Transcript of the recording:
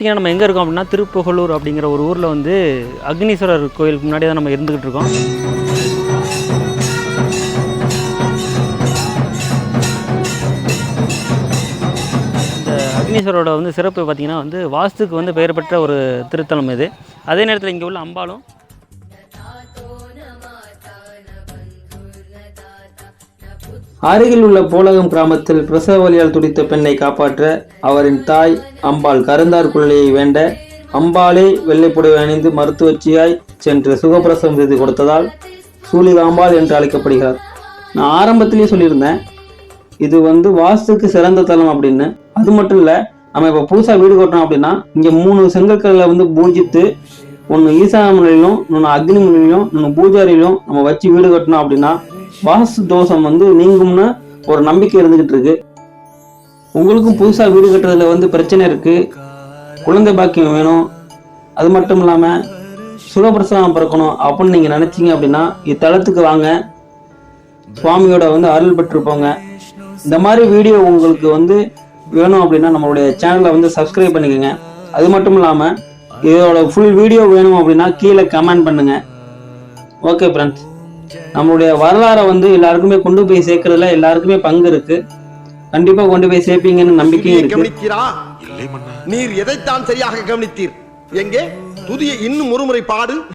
பார்த்தீங்கன்னா நம்ம எங்கே இருக்கோம் அப்படின்னா திருப்புகலூர் அப்படிங்கிற ஒரு ஊரில் வந்து அக்னீஸ்வரர் கோயிலுக்கு முன்னாடி தான் நம்ம இருந்துக்கிட்டு இருக்கோம். இந்த அக்னீஸ்வரோட வந்து சிறப்பு பார்த்திங்கன்னா வந்து வாஸ்துக்கு வந்து பெயர் பெற்ற ஒரு திருத்தலம் இது. அதே நேரத்தில் இங்கே உள்ள அம்பாலும் அருகில் உள்ள போலகம் கிராமத்தில் பிரசவ வழியால் துடித்த பெண்ணை காப்பாற்ற அவரின் தாய் அம்பாள் கருந்தார் குள்ளையை வேண்ட அம்பாளே வெள்ளைப்புடவை அணிந்து மருத்துவச்சியாய் சென்று சுகப்பிரசவம் செய்து கொடுத்ததால் சூலிகாம்பாள் என்று அழைக்கப்படுகிறார். நான் ஆரம்பத்திலேயே சொல்லியிருந்தேன் இது வந்து வாஸ்துக்கு சிறந்த தலம் அப்படின்னு. அது மட்டும் இல்லை நம்ம இப்போ புதுசாக வீடு கட்டுறோம் அப்படின்னா இங்கே மூணு செங்கற்களில் வந்து பூஜித்து ஒன்று ஈசான முறையிலும் இன்னொன்று அக்னி முறையிலும் இன்னொன்று பூஜாரியிலும் நம்ம வச்சு வீடு கட்டணும் அப்படின்னா வாஸ்து தோஷம் வந்து நீங்கும்னு ஒரு நம்பிக்கை இருந்துகிட்டு இருக்கு. உங்களுக்கும் புதுசாக வீடு கட்டுறதுல வந்து பிரச்சனை இருக்கு. குழந்தை பாக்கியம் வேணும். அது மட்டும் இல்லாமல் சுகப்பிரசவம் பிறக்கணும் அப்படின்னு நீங்கள் நினச்சிங்க அப்படின்னா இத்தலத்துக்கு வாங்க. சுவாமியோட வந்து அருள் பெற்றுப்போங்க இந்த மாதிரி வீடியோ உங்களுக்கு வந்து வேணும் அப்படின்னா நம்மளுடைய சேனலை வந்து சப்ஸ்கிரைப் பண்ணிக்கோங்க. அது மட்டும் இல்லாமல் இதோட ஃபுல் வீடியோ வேணும் அப்படின்னா கீழே கமெண்ட் பண்ணுங்க. ஓகே ஃப்ரெண்ட்ஸ் நம்மளுடைய வரலாறை வந்து எல்லாருக்குமே கொண்டு போய் சேர்க்கறதுல எல்லாருக்குமே பங்கு இருக்கு. கண்டிப்பா கொண்டு போய் சேர்ப்பீங்கன்னு நம்பிக்கையும் இருக்கு. கவனித்தீரா நீர் எதைத்தான் சரியாக கவனித்தீர்? எங்கே? துதியை இன்னும் ஒருமுறை பாடு.